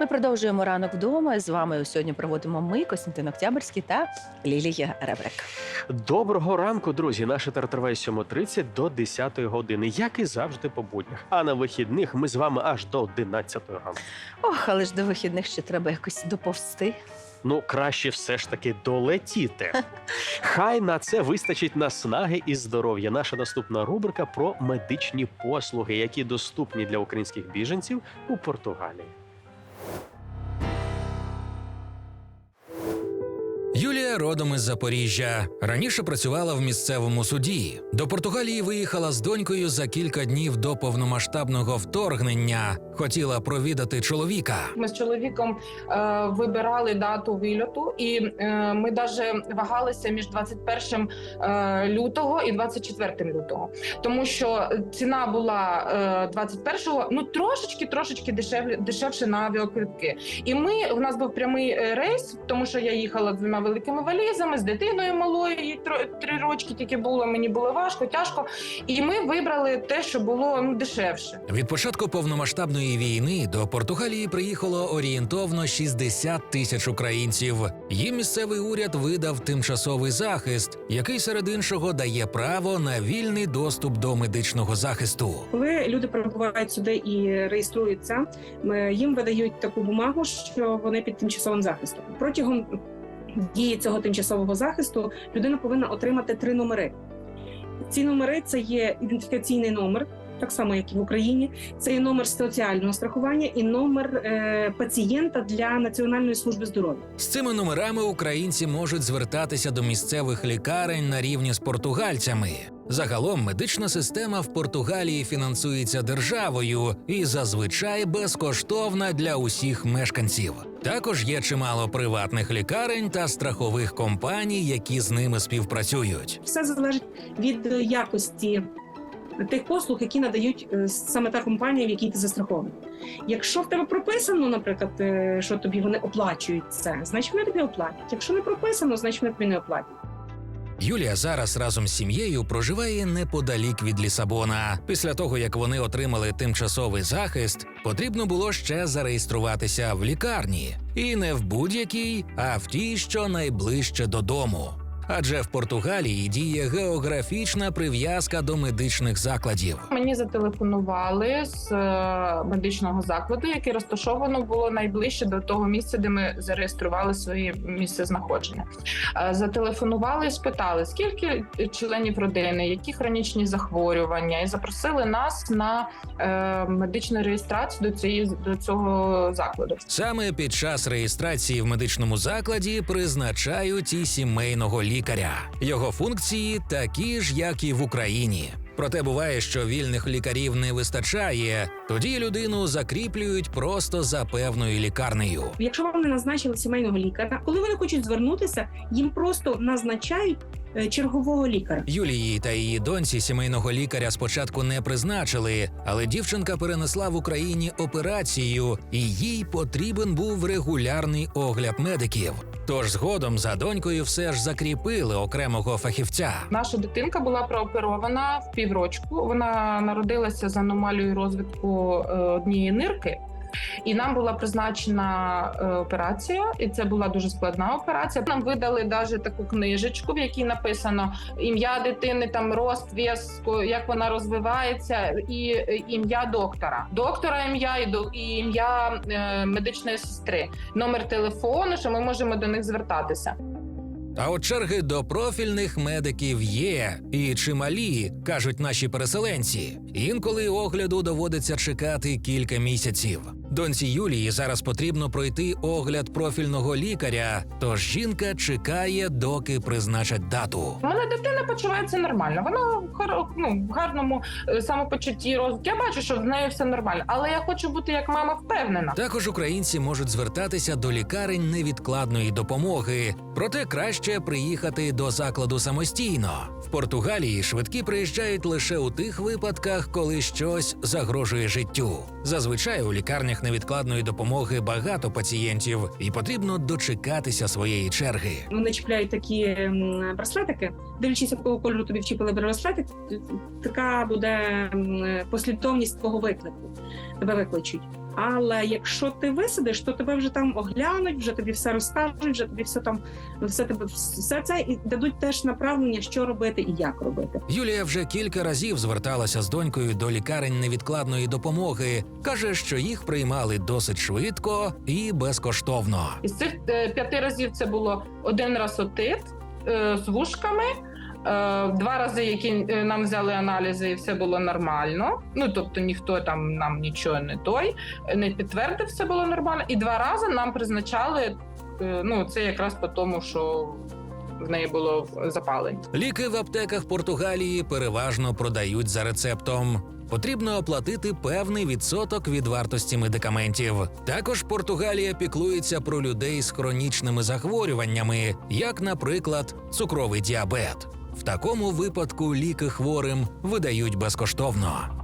Ми продовжуємо ранок вдома. З вами сьогодні проводимо ми, Костянтин Октябрьський та Лілія Ребрик. Доброго ранку, друзі! Наш етер триває з 7.30 до 10 години, як і завжди по буднях. А на вихідних ми з вами аж до 11 ранку. Ох, але ж до вихідних ще треба якось доповсти. Ну, краще все ж таки долетіти. Хай на це вистачить наснаги і здоров'я. Наша наступна рубрика про медичні послуги, які доступні для українських біженців у Португалії. Родом із Запоріжжя. Раніше працювала в місцевому суді. До Португалії виїхала з донькою за кілька днів до повномасштабного вторгнення. Хотіла провідати чоловіка. Ми з чоловіком е, вибирали дату вильоту, і е, ми навіть вагалися між 21 е, лютого і 24 лютого, тому що ціна була е, 21-го, ну трошечки, трошечки дешевле, дешевше на авіаквитки. І ми у нас був прямий е, рейс, тому що я їхала двома великими валізами, з дитиною малою, їй три рочки тільки було. Мені було важко, тяжко. І ми вибрали те, що було ну дешевше. Від початку повномасштабної війни до Португалії приїхало орієнтовно 60 тисяч українців. Їм місцевий уряд видав тимчасовий захист, який серед іншого дає право на вільний доступ до медичного захисту. Коли люди прибувають сюди і реєструються, їм видають таку бумагу, що вони під тимчасовим захистом. Протягом дії цього тимчасового захисту людина повинна отримати три номери. Ці номери це є ідентифікаційний номер, так само як і в Україні. Це є номер соціального страхування і номер е, пацієнта для Національної служби здоров'я. З цими номерами українці можуть звертатися до місцевих лікарень на рівні з португальцями. Загалом медична система в Португалії фінансується державою і зазвичай безкоштовна для усіх мешканців. Також є чимало приватних лікарень та страхових компаній, які з ними співпрацюють. Все залежить від якості тих послуг, які надають е, саме та компанія, в якій ти застрахований. Якщо в тебе прописано, наприклад, е, що тобі вони оплачують це, значить вони тобі оплатять. Якщо не прописано, значить вони тобі не оплатять. Юлія зараз разом з сім'єю проживає неподалік від Лісабона. Після того, як вони отримали тимчасовий захист, потрібно було ще зареєструватися в лікарні. І не в будь-якій, а в тій, що найближче додому. Адже в Португалії діє географічна прив'язка до медичних закладів. Мені зателефонували з е, медичного закладу, яке розташовано було найближче до того місця, де ми зареєстрували своє місце знаходження. Е, Зателефонували і спитали, скільки членів родини, які хронічні захворювання, і запросили нас на е, медичну реєстрацію до цієї до цього закладу. Саме під час реєстрації в медичному закладі призначають і сімейного лікаря. Його функції такі ж, як і в Україні. Проте буває, що вільних лікарів не вистачає, тоді людину закріплюють просто за певною лікарнею. Якщо вам не назначили сімейного лікаря, коли вони хочуть звернутися, їм просто назначають чергового лікаря. Юлії та її доньці сімейного лікаря спочатку не призначили, але дівчинка перенесла в Україні операцію, і їй потрібен був регулярний огляд медиків. Тож згодом за донькою все ж закріпили окремого фахівця. Наша дитинка була прооперована в піврочку. Вона народилася з аномалією розвитку е, однієї нирки. І нам була призначена е, операція, і це була дуже складна операція. Нам видали навіть таку книжечку, в якій написано ім'я дитини, там рост, вес, як вона розвивається, і е, ім'я доктора. Доктора ім'я і до- ім'я е, медичної сестри, номер телефону, що ми можемо до них звертатися. А от черги до профільних медиків є і чималі, кажуть наші переселенці. Інколи огляду доводиться чекати кілька місяців. Доньці Юлії зараз потрібно пройти огляд профільного лікаря, тож жінка чекає, доки призначать дату. У мене дитина почувається нормально. Вона в ну, в гарному е, самопочутті розвитку. Я бачу, що в неї все нормально, але я хочу бути як мама впевнена. Також українці можуть звертатися до лікарень невідкладної допомоги, проте краще приїхати до закладу самостійно. В Португалії швидкі приїжджають лише у тих випадках, коли щось загрожує життю. Зазвичай у лікарнях невідкладної допомоги багато пацієнтів, і потрібно дочекатися своєї черги. Вони чіпляють такі браслетики, дивлячись, якого кольору тобі вчіпили браслетик, така буде послідовність твого виклику. Тебе викличуть. Але якщо ти висидиш, то тебе вже там оглянуть, вже тобі все розкажуть, вже тобі все там все тебе все це і дадуть теж направлення, що робити і як робити. Юлія вже кілька разів зверталася з донькою до лікарень невідкладної допомоги. каже, що їх приймали досить швидко і безкоштовно. Із цих е, п'яти разів це було один раз отит е, з вушками. Е, Два рази, які е, нам взяли аналізи, і все було нормально. Ну тобто ніхто там нам нічого не той не підтвердив, все було нормально. І два рази нам призначали. е, Ну це якраз по тому, що в неї було запалення. Ліки в аптеках Португалії переважно продають за рецептом. Потрібно оплатити певний відсоток від вартості медикаментів. Також Португалія піклується про людей з хронічними захворюваннями, як, наприклад, цукровий діабет. В такому випадку ліки хворим видають безкоштовно.